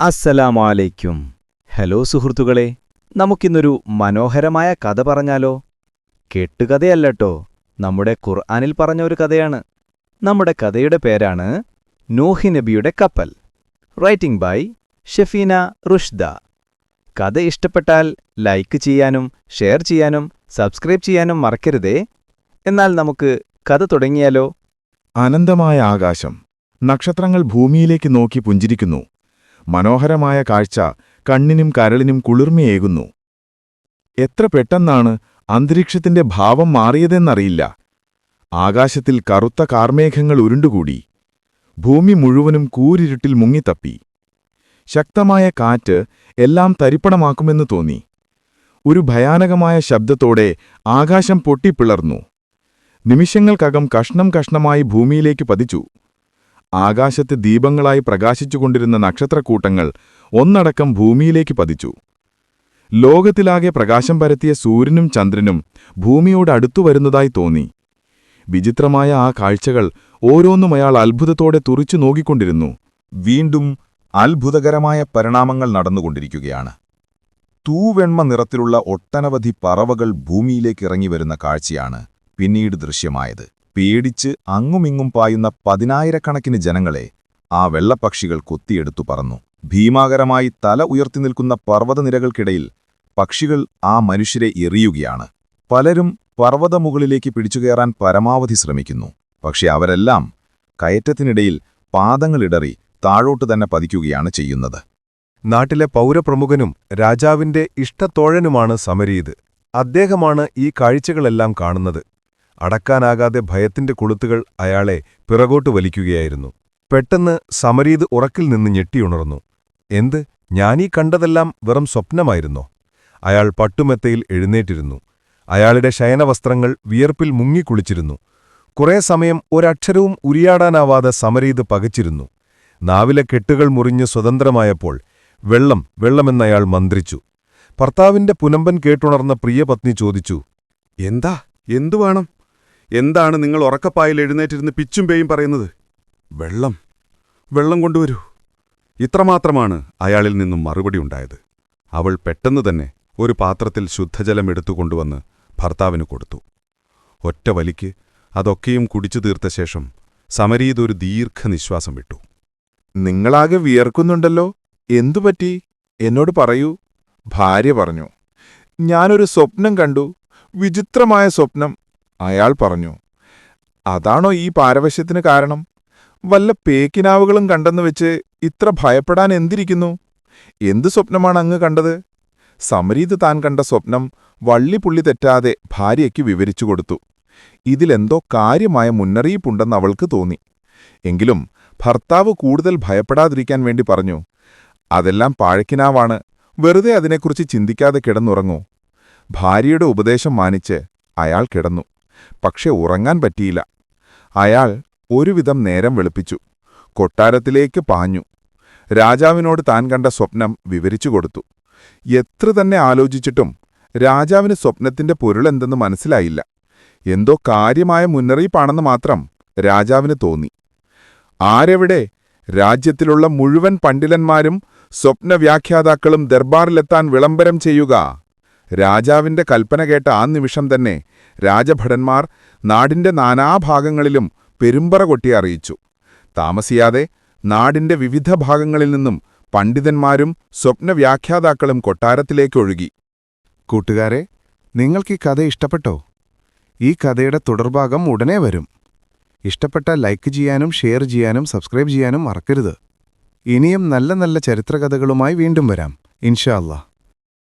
അസ്സലാമലൈക്കും. ഹലോ സുഹൃത്തുക്കളെ നമുക്കിന്നൊരു മനോഹരമായ കഥ പറഞ്ഞാലോ? കെട്ടുകഥയല്ലട്ടോ. നമ്മുടെ ഖുർആാനിൽ പറഞ്ഞ ഒരു കഥയാണ്. നമ്മുടെ കഥയുടെ പേരാണ് നോഹി നബിയുടെ കപ്പൽ. Writing by Shefeena Rushda. കഥ ഇഷ്ടപ്പെട്ടാൽ ലൈക്ക് ചെയ്യാനും ഷെയർ ചെയ്യാനും സബ്സ്ക്രൈബ് ചെയ്യാനും മറക്കരുതേ. എന്നാൽ നമുക്ക് കഥ തുടങ്ങിയാലോ? അനന്തമായ ആകാശം. നക്ഷത്രങ്ങൾ ഭൂമിയിലേക്ക് നോക്കി പുഞ്ചിരിക്കുന്നു. മനോഹരമായ കാഴ്ച കണ്ണിനും കരളിനും കുളിർമയേകുന്നു. എത്ര പെട്ടെന്നാണ് അന്തരീക്ഷത്തിന്റെ ഭാവം മാറിയതെന്നറിയില്ല. ആകാശത്തിൽ കറുത്ത കാർമേഘങ്ങൾ ഉരുണ്ടുകൂടി. ഭൂമി മുഴുവനും കൂരിരുട്ടിൽ മുങ്ങിത്തപ്പി. ശക്തമായ കാറ്റ് എല്ലാം തരിപ്പണമാക്കുമെന്ന് തോന്നി. ഒരു ഭയാനകമായ ശബ്ദത്തോടെ ആകാശം പൊട്ടിപ്പിളർന്നു. നിമിഷങ്ങൾക്കകം കഷ്ണം കഷ്ണമായി ഭൂമിയിലേക്ക് പതിച്ചു. ആകാശത്ത് ദീപങ്ങളായി പ്രകാശിച്ചുകൊണ്ടിരുന്ന നക്ഷത്രക്കൂട്ടങ്ങൾ ഒന്നടക്കം ഭൂമിയിലേക്ക് പതിച്ചു. ലോകത്തിലാകെ പ്രകാശം പരത്തിയ സൂര്യനും ചന്ദ്രനും ഭൂമിയോട് അടുത്തു വരുന്നതായി തോന്നി. വിചിത്രമായ ആ കാഴ്ചകൾ ഓരോന്നും അയാൾ അത്ഭുതത്തോടെ തുറിച്ചു നോക്കിക്കൊണ്ടിരുന്നു. വീണ്ടും അത്ഭുതകരമായ പരിണാമങ്ങൾ നടന്നുകൊണ്ടിരിക്കുകയാണ്. തൂവെണ്മ നിറത്തിലുള്ള ഒട്ടനവധി പറവകൾ ഭൂമിയിലേക്ക് ഇറങ്ങിവരുന്ന കാഴ്ചയാണ് പിന്നീട് ദൃശ്യമായത്. പേടിച്ച് അങ്ങുമിങ്ങും പായുന്ന പതിനായിരക്കണക്കിന് ജനങ്ങളെ ആ വെള്ളപ്പക്ഷികൾ കൊത്തിയെടുത്തു പറന്നു. ഭീമാകരമായി തല ഉയർത്തി നിൽക്കുന്ന പർവതനിരകൾക്കിടയിൽ പക്ഷികൾ ആ മനുഷ്യരെ എറിയുകയാണ്. പലരും പർവതമുകളിലേക്ക് പിടിച്ചുകയറാൻ പരമാവധി ശ്രമിക്കുന്നു. പക്ഷെ അവരെല്ലാം കയറ്റത്തിനിടയിൽ പാദങ്ങളിടറി താഴോട്ട് തന്നെ പതിക്കുകയാണ് ചെയ്യുന്നത്. നാട്ടിലെ പൗരപ്രമുഖനും രാജാവിന്റെ ഇഷ്ടത്തോഴനുമാണ് സമരീത്. അദ്ദേഹമാണ് ഈ കാഴ്ചകളെല്ലാം കാണുന്നത്. അടക്കാനാകാതെ ഭയത്തിന്റെ കൊളുത്തുകൾ അയാളെ പിറകോട്ട് വലിക്കുകയായിരുന്നു. പെട്ടെന്ന് സമരീത് ഉറക്കിൽ നിന്ന് ഞെട്ടിയുണർന്നു എന്ത്? ഞാനീ കണ്ടതെല്ലാം വെറും സ്വപ്നമായിരുന്നോ? അയാൾ പട്ടുമെത്തയിൽ എഴുന്നേറ്റിരുന്നു. അയാളുടെ ശയനവസ്ത്രങ്ങൾ വിയർപ്പിൽ മുങ്ങിക്കുളിച്ചിരുന്നു കുറേ സമയം ഒരക്ഷരവും ഉരിയാടാനാവാതെ സമരീത് പകച്ചിരുന്നു. നാവിലെ കെട്ടുകൾ മുറിഞ്ഞ് സ്വതന്ത്രമായപ്പോൾ വെള്ളം വെള്ളമെന്നയാൾ മന്ത്രിച്ചു. ഭർത്താവിന്റെ പുനമ്പൻ കേട്ടുണർന്ന പ്രിയപത്നി ചോദിച്ചു എന്താ? എന്തു വേണം? എന്താണ് നിങ്ങൾ ഉറക്കപ്പായിൽ എഴുന്നേറ്റിരുന്ന് പിച്ചും പേയും പറയുന്നത്? വെള്ളം. വെള്ളം കൊണ്ടുവരൂ. ഇത്രമാത്രമാണ് അയാളിൽ നിന്നും മറുപടി ഉണ്ടായത്. അവൾ പെട്ടെന്ന് തന്നെ ഒരു പാത്രത്തിൽ ശുദ്ധജലം എടുത്തു കൊണ്ടുവന്ന് ഭർത്താവിന് കൊടുത്തു. ഒറ്റ വലിക്ക് അതൊക്കെയും കുടിച്ചു തീർത്ത ശേഷം സമരീത് ഒരു ദീർഘനിശ്വാസം വിട്ടു. നിങ്ങളാകെ വിയർക്കുന്നുണ്ടല്ലോ. എന്തുപറ്റി? എന്നോട് പറയൂ. ഭാര്യ പറഞ്ഞു. ഞാനൊരു സ്വപ്നം കണ്ടു. വിചിത്രമായ സ്വപ്നം. അയാൾ പറഞ്ഞു അതാണോ ഈ പാരവശ്യത്തിന് കാരണം? വല്ല പേക്കിനാവുകളും കണ്ടെന്ന് വെച്ച് ഇത്ര ഭയപ്പെടാൻ എന്തിരിക്കുന്നു? എന്ത് സ്വപ്നമാണ് അങ്ങ് കണ്ടത്? സമരീത് താൻ കണ്ട സ്വപ്നം വള്ളിപ്പുള്ളി തെറ്റാതെ ഭാര്യയ്ക്ക് വിവരിച്ചു കൊടുത്തു. ഇതിലെന്തോ കാര്യമായ മുന്നറിയിപ്പുണ്ടെന്ന് അവൾക്ക് തോന്നി. എങ്കിലും ഭർത്താവ് കൂടുതൽ ഭയപ്പെടാതിരിക്കാൻ വേണ്ടി പറഞ്ഞു അതെല്ലാം പാഴക്കിനാവാണ്. വെറുതെ അതിനെക്കുറിച്ച് ചിന്തിക്കാതെ കിടന്നുറങ്ങൂ. ഭാര്യയുടെ ഉപദേശം മാനിച്ച് അയാൾ കിടന്നു. പക്ഷെ ഉറങ്ങാൻ പറ്റിയില്ല. അയാൾ ഒരുവിധം നേരം വെളുപ്പിച്ചു. കൊട്ടാരത്തിലേക്ക് പാഞ്ഞു. രാജാവിനോട് താൻ കണ്ട സ്വപ്നം വിവരിച്ചു കൊടുത്തു. എത്ര തന്നെ ആലോചിച്ചിട്ടും രാജാവിന് സ്വപ്നത്തിന്റെ പൊരുളെന്തെന്ന് മനസ്സിലായില്ല. എന്തോ കാര്യമായ മുന്നറിയിപ്പാണെന്ന് മാത്രം രാജാവിന് തോന്നി. ആരെവിടെ രാജ്യത്തിലുള്ള മുഴുവൻ പണ്ഡിതന്മാരും സ്വപ്നവ്യാഖ്യാതാക്കളും ദർബാറിലെത്താൻ വിളംബരം ചെയ്യുക രാജാവിന്റെ കൽപ്പന കേട്ട ആ നിമിഷം തന്നെ രാജഭടന്മാർ നാടിന്റെ നാനാഭാഗങ്ങളിലും പെരുമ്പറ കൊട്ടി അറിയിച്ചു. താമസിയാതെ നാടിന്റെ വിവിധ ഭാഗങ്ങളിൽ നിന്നും പണ്ഡിതന്മാരും സ്വപ്നവ്യാഖ്യാതാക്കളും കൊട്ടാരത്തിലേക്കൊഴുകി കൂട്ടുകാരെ നിങ്ങൾക്ക് കഥ ഇഷ്ടപ്പെട്ടോ? ഈ കഥയുടെ തുടർഭാഗം ഉടനെ വരും. ഇഷ്ടപ്പെട്ട ലൈക്ക് ചെയ്യാനും ഷെയർ ചെയ്യാനും സബ്സ്ക്രൈബ് ചെയ്യാനും മറക്കരുത്. ഇനിയും നല്ല നല്ല ചരിത്രകഥകളുമായി വീണ്ടും വരാം. ഇൻഷാ അല്ലാ